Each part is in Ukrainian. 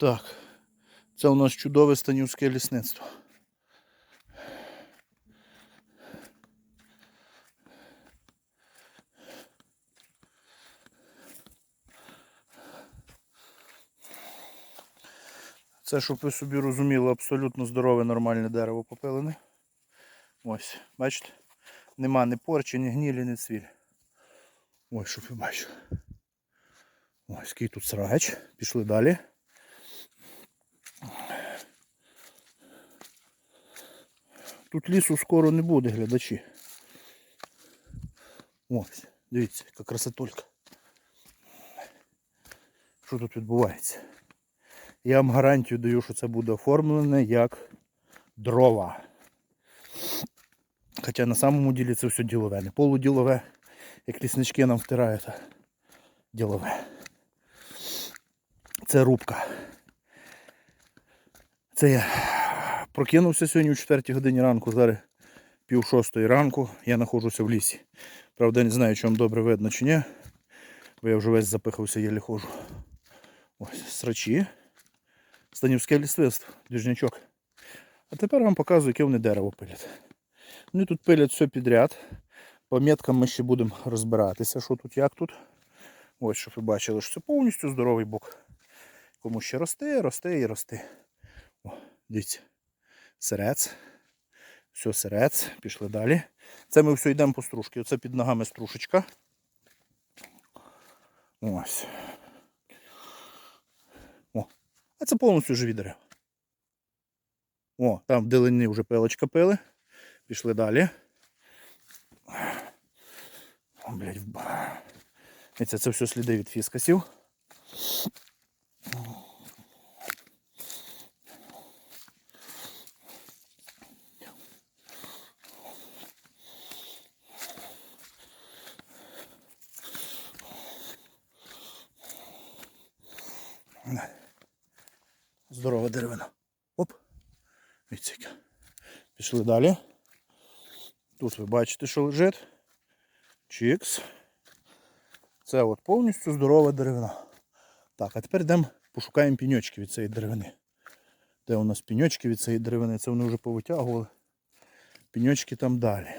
Так, це у нас чудове станівське лісництво. Це, щоб ви собі розуміли, абсолютно здорове нормальне дерево попилене. Ось, бачите? Нема ні порчі, ні гнілі, ні цвіль. Ось, щоб ви бачили. Ось, який тут срач. Пішли далі. Тут лісу скоро не буде, глядачі. Ось, дивіться, яка красотулька. Що тут відбувається? Я вам гарантію даю, що це буде оформлене як дрова. Хоча на самому ділі це все ділове. Не полуділове, як ліснички нам втирають, а ділове. Це рубка. Це я прокинувся сьогодні о 4 годині ранку, зараз пів шостої ранку. Я знаходжуся в лісі. Правда, не знаю, чи вам добре видно чи ні. Бо я вже весь запихався, єлі ходжу. Ось, срачі. Станівське лісництво, двіжнячок. А тепер вам показую, яке вони дерево пилять. Вони тут пилять все підряд. По меткам ми ще будемо розбиратися, що тут, як тут. Ось, щоб ви бачили, що це повністю здоровий бок. Кому ще росте, росте і росте. О, дивіться. Сирець. Все, сирець. Пішли далі. Це ми все йдемо по стружки. Оце під ногами стружечка. Ось. О. А це повністю живі дерева. О, там в дилині вже пилочка пили. Пішли далі. О, блядь. Це, це все сліди від фіскасів. Здорова деревина. Оп. Яка. Пішли далі. Тут ви бачите, що лежить. Чікс. Це от повністю здорова деревина. Так, а тепер йдемо пошукаємо піньочки від цієї деревини. Де у нас піньочки від цієї деревини? Це вони вже повитягували. Піньочки там далі.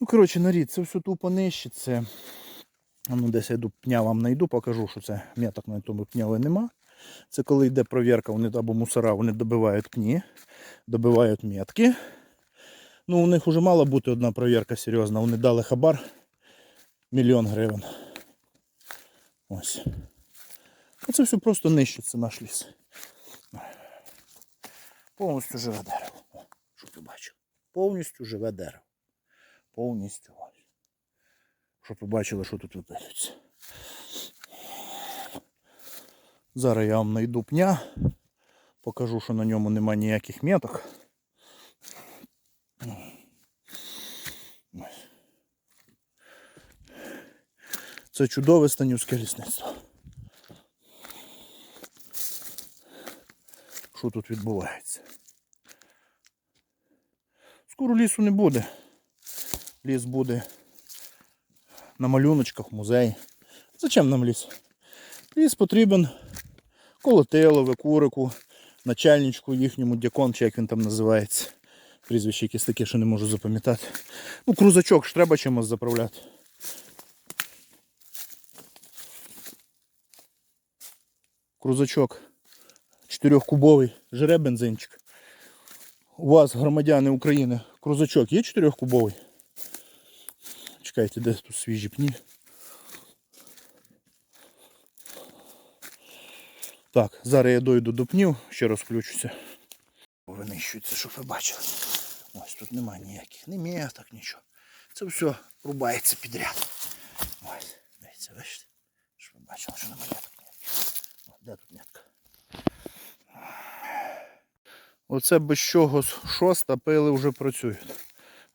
Ну, коротше, нарід, це все тупо нижче. Ну, десь я йду пня вам знайду, покажу, що це меток на тому пняві нема. Це коли йде провірка, вони або мусора, вони добивають пні, добивають метки. Ну, у них вже мала бути одна провірка серйозна. Вони дали хабар мільйон гривень. Ось. Оце все просто нищиться наш ліс. Повністю живе дерево. О, щоб ви бачили. Повністю живе дерево. Повністю. Щоб ви бачили, що тут випилюється. Зараз я вам знайду пня. Покажу, що на ньому нема ніяких меток. Це чудове станівське лісництво. Що тут відбувається? Скоро лісу не буде. Ліс буде на малюночках, в музеї. Зачем нам ліс? Ліс потрібен колотилове, курику, начальничку їхньому дякон, чи як він там називається. Прізвище якесь таке, що не можу запам'ятати. Ну, крузачок ж треба чимось заправляти. Крузачок. Чотирьохкубовий. Жре бензинчик. У вас, громадяни України, крузачок є чотирьохкубовий? Чекайте, де тут свіжі пні? Так, зараз я дойду до пнів, ще раз включуся. Винищується, щоб ви бачили. Ось тут немає ніяких, ні меток, нічого. Це все рубається підряд. Ось, дивіться, бачите? Щоб ви бачили, що немає меток ніяких. Де тут метка? Оце без чого шоста пили вже працюють.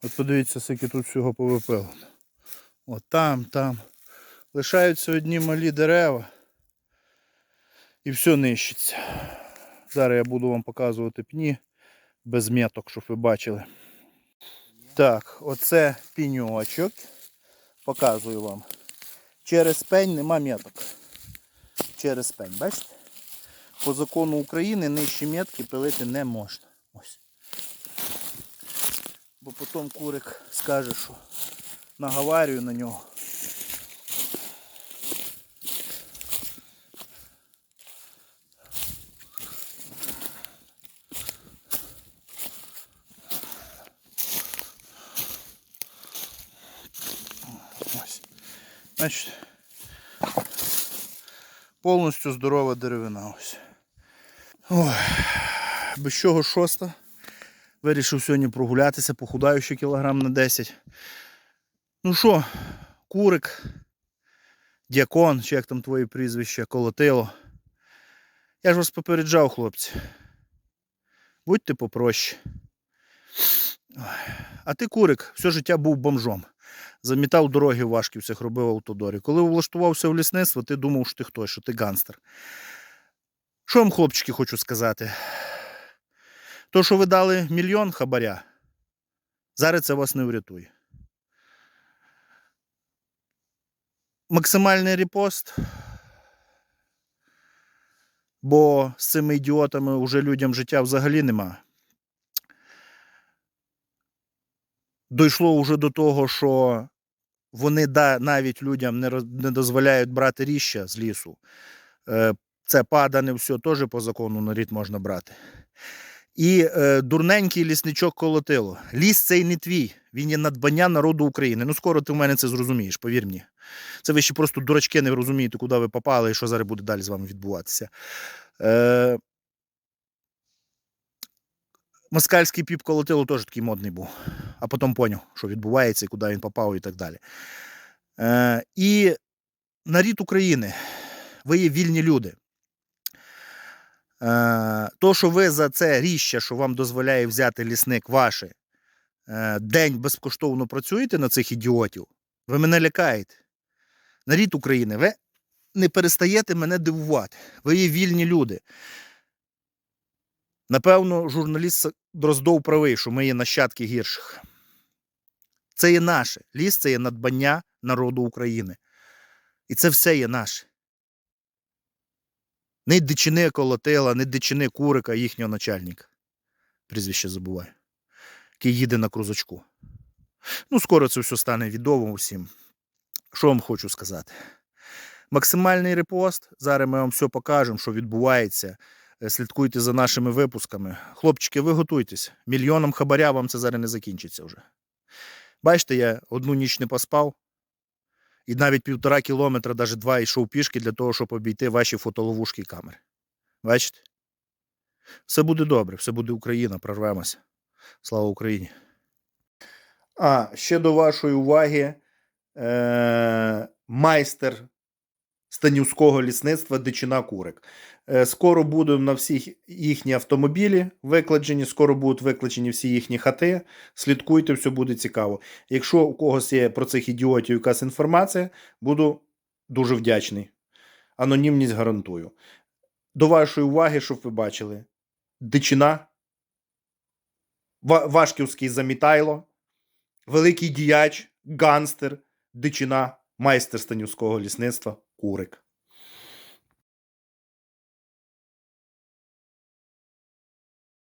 От подивіться, скільки тут всього повипилено. От там, там. Лишаються одні малі дерева. І все нищиться. Зараз я буду вам показувати пні без меток, щоб ви бачили. Так, оце піньочок. Показую вам. Через пень нема меток. Через пень, бачите? по закону України нижчі метки пилити не можна. Ось. Бо потім курик скаже, що наговарюю на нього. Ось. Значить, повністю здорова деревина. Ось. Ой, без чого шоста. Вирішив сьогодні прогулятися, похудаю ще кілограм на 10. Ну що, курик, дякон, чи як там твоє прізвище, колотило. Я ж вас попереджав, хлопці. Будьте попроще. А ти, курик, все життя був бомжом. Замітав дороги в Вашківцях, робив автодорі. Коли влаштувався в лісництво, ти думав, що ти хто, що ти ганстер. Що вам, хлопчики, хочу сказати? То, що ви дали мільйон хабаря, зараз це вас не врятує. Максимальний репост. Бо з цими ідіотами вже людям життя взагалі нема. Дійшло вже до того, що вони да, навіть людям не, роз- не дозволяють брати ріща з лісу. Е, Це падане все теж по закону на рід можна брати. І е, дурненький лісничок колотило. Ліс цей не твій, він є надбання народу України. Ну, скоро ти в мене це зрозумієш, повір мені. Це ви ще просто дурачки не розумієте, куди ви попали і що зараз буде далі з вами відбуватися. Е, москальський піп колотило теж такий модний був, а потім поняв, що відбувається куди він попав і так далі. Е, і нарід України, ви є вільні люди. Е, то, що ви за це ріще, що вам дозволяє взяти лісник ваше, день безкоштовно працюєте на цих ідіотів, ви мене лякаєте. Нарід України, ви не перестаєте мене дивувати. Ви є вільні люди. Напевно, журналіст Дроздов правий, що ми є нащадки гірших. Це є наше. Ліс це є надбання народу України. І це все є наше. Не дичини колотила, не дичини курика, їхнього начальника. Прізвище забуваю. Який їде на крузачку. Ну, скоро це все стане відомо усім. Що вам хочу сказати? Максимальний репост. Зараз ми вам все покажемо, що відбувається. Е, Слідкуйте за нашими випусками. Хлопчики, ви готуйтесь. Мільйоном хабаря вам це зараз не закінчиться вже. Бачите, я одну ніч не поспав. І навіть півтора кілометра, навіть два йшов пішки для того, щоб обійти ваші фотоловушки і камери. Бачите? Все буде добре, все буде Україна, прорвемося. Слава Україні. А, ще до вашої уваги е- майстер Станівського лісництва Дичина Курик. Е, Скоро будуть на всіх їхні автомобілі викладені, скоро будуть викладені всі їхні хати. Слідкуйте, все буде цікаво. Якщо у когось є про цих ідіотів якась інформація, буду дуже вдячний. Анонімність гарантую. До вашої уваги, щоб ви бачили: Дичина, Ва- Вашківський замітайло, великий діяч, ганстер, дичина, майстер станівського лісництва, курик.